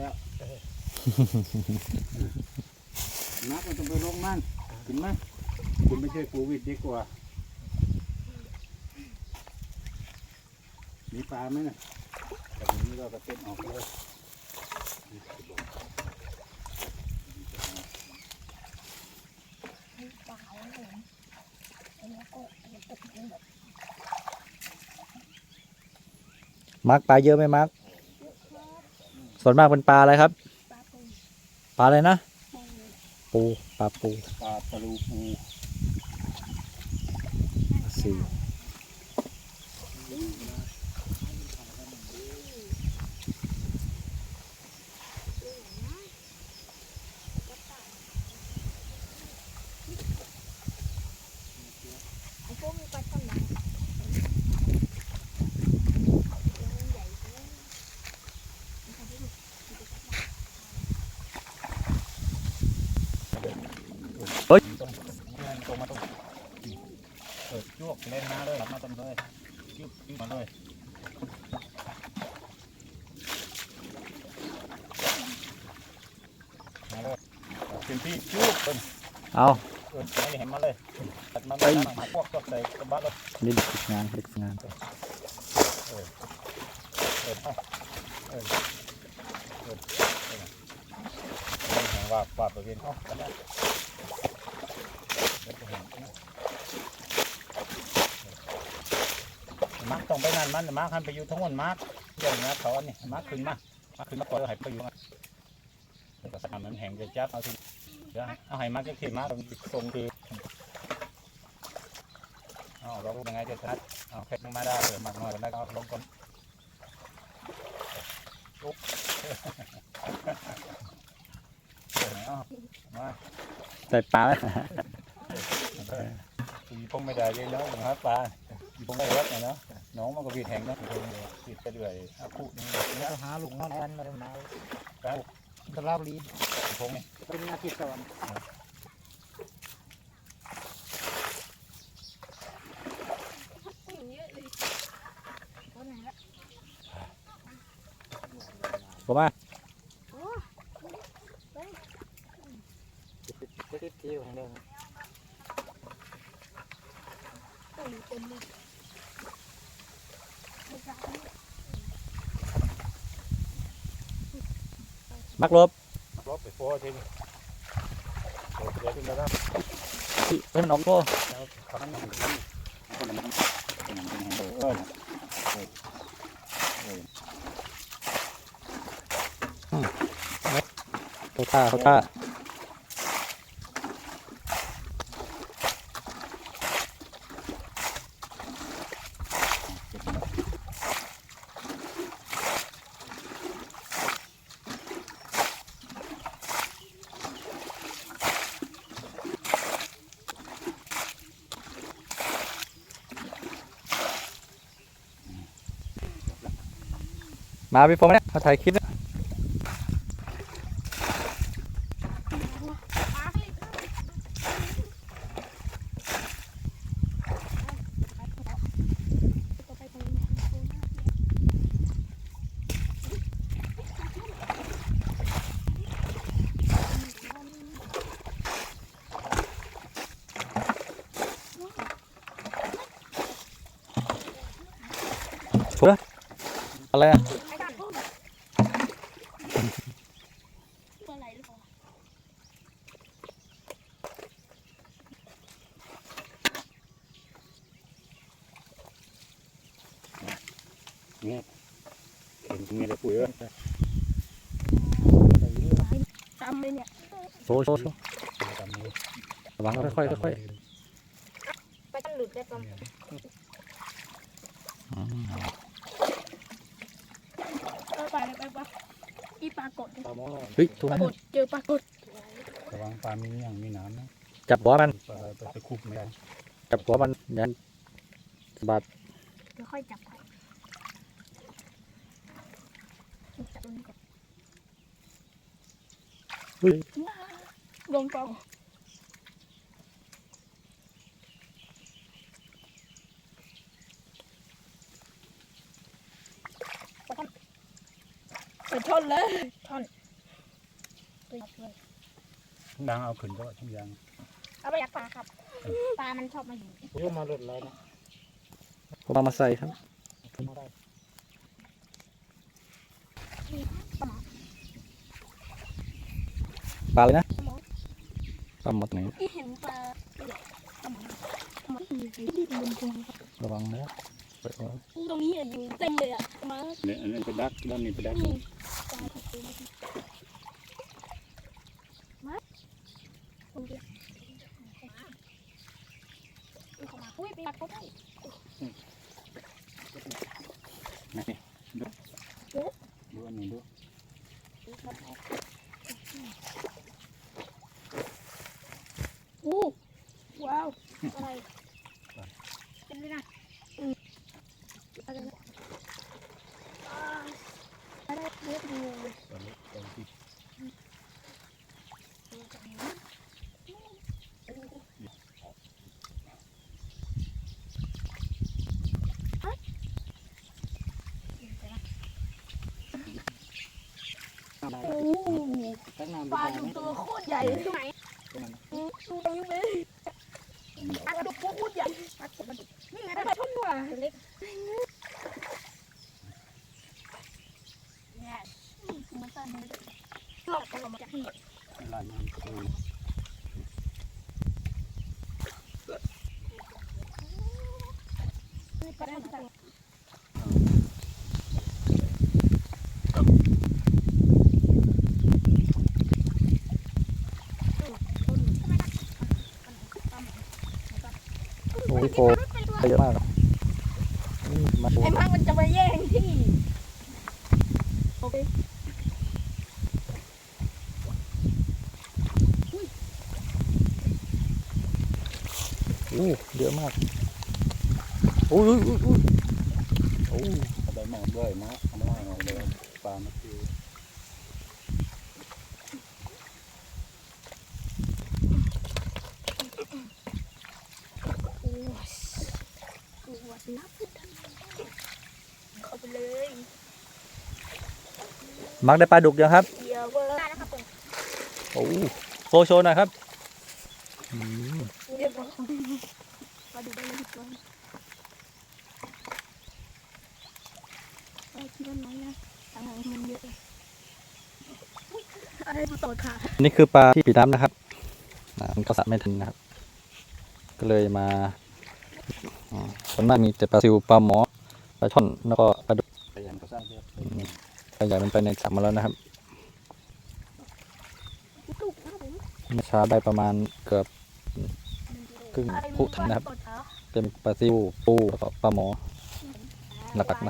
แล้วนักมันต้องไปลงมั่งกินไหมกินไม่ใช่โควิดดีกว่า มีปลาไหมน่ะแต่ทีนี้เราก็เต้นออกเลยปลาแล้วผมแล้วก็ตกเป็นแบบมาร์กปลาเยอะไหมมาร์ก ส่วนมากเป็นปลาอะไรครับ ปลาปูปลาอะไรนะ ปูปูปลาปูปลาปลาลูปูสี่ ไอ้พวกมีปลาช่อนไหนใหญ่จัง ตรงตรงมาตรง เปิดจวกเล่นมาเลยมาตรงเลยจิ้วจิ้วมาเลยมาเลยเป็นที่จุกเป็นเอาเออไม่เห็นมาเลยตัดมาเลยมาพวกตัวใส่กระบะเลยนี่เด็กฝึกงานเด็กฝึกงานเออเอาเออเออเออว่าว่าไปเวียนเขาก็ได้มาร์กต้องไป นั่นมันมาร์กหันไปอยู่ทั้งวันมาเรื่องนี้เขาอันนี้มาขึ้นมามาขึ้นมาก่อนให้ไปอยู่มาก็สามมันแห่งจะจับเอาทีเดี๋ยวเอาให้มาก็ขี่มาร์กตรงคืออ๋อเราเป็นไงจะชัดเอาแค่มาได้เลยมากน้อยแล้วก็ลงก่อนลุกเอามาใส่ปลาไหมตีพงไม่ได้เลยแล้วนะครับปลาตีพงไม่ได้วัดเนาะ น้องมันก็วีดแหงนะวีดไปเรื่อยอาคุนี่เราหาลุงนอนแอนมาได้ไหมปลาตะลาบลีพงนี่เป็นหน้าที่สอนเยอะเลยตัวไหนละผมว่าโอ้ติดที่ของเดิม ตัวเต็มเลยไม่กล้า มักลบลบไปโฟทีนี้เดี๋ยวขึ้นมาแล้วให้มันออกโก้ขับมันเออเขาท่าเขาท่า มาพี่โฟมเนี่ยมาถ่ายคลิปนี่ยปลาเลยตัวไปตรงนี้อะไรอะ ไอ้กันตัวไหนหรือเปล่า นี่เห็นมีอะไรปุ๋ยเออจำเลยเนี่ยโชว์โชว์โชว์ระวังค่อยๆค่อยไปตั้งหลุดได้ประมาณๆอืมเออไปเลยไปปะอีปลากดปลาหม้อเฮ้ยทุกปครานกดเจอปลากดระวังปลามีอย่างมีน้ำนะจับหัวมันปลาไปตะคุบไม่ได้จับหัวมันยันสะบัดแล้วค่อยจับไปจับ ตรงนี้ก่อนเฮ้ยลงเปล่าไปชนเลยท่อนไปช่วยทุ่งยางเอาขึ้นก็ทุ่งยางเอาไปยักปลาครับปลามันชอบมาอยู่เยอะมาหลุดเลยนะผมเอามาใส่ครับ ขึ้นมาได้ ป ลาเลยนะสมองปลาหมดไหนที่เห็นปลาใหญ่สมองสมองที่ดินบนพวงครับระวังนะเปิดไว้ตรงนี้อะอยู่เต็มเลยอะมาเนี่ยอันนั้นเป็นดักด้านนี้เป็นดัก นี่ปลาถูกตัวมาตรงเดียวเข้ามาอุ้ยไปปักเขาได้ นี่ดูดูอันนี้ดู อู้ว้าว อะไรเป็นไปนะอืมอะไรนะอ่าอะไรเรียกงูตัวนี้ตัวที่ได้โอ้ตั้งนานปลาดุกตัวโคตรใหญ่เลยตรงไหนตรงนั้นอืมดูตรงนี้เลยปลาดุกตัวโคตรใหญ่ปลาดุกปลาดุกนี่ไงปลาช่อนด้วยเล็กเนี่ยมันสั่นเลยหลอกกันออกมาจากนี่ลายมัน คือ ก็ได้สั่น โอ้ยโฟไปเยอะมากอืมมาโฟไอ้พังมันจะมาแย่งที่โอเคโอ้เยอะมากโอ้ยโอ้ยโอ้ยโอ้ยเอาใบหมอนด้วยนะเอามาเอาเลยปลามาคือ โอ้ยปวดนับเข้าไปเลย มักได้ปลาดุกยังครับเดี๋ยวเวอร์ได้แล้วครับผมโอ้โฟโชว์หน่อยครับอืมเดี๋ยวมาดูได้เลยก่อนไอ้ที่มันน้อยนะทางมันเยอะอะไรมาต่อค่ะนี่คือปลาที่ปีน้ำนะครับอ่ามันก็สระไม่ทันนะครับ ก็เลยมาอ่าส่วนมากมีแต่ปลาซิวปลาหมอปลาช่อนแล้วก็ปลาดุก พยายามก็สร้างเยอะปลาใหญ่มันไปในสัมมาแล้วนะครับเมื่อเช้าได้ประมาณเกือบครึ่งอะไรผู้ถังนะครับเท้าเป็นปลาซิวปูแล้วก็ปลาหมอหลักๆนะ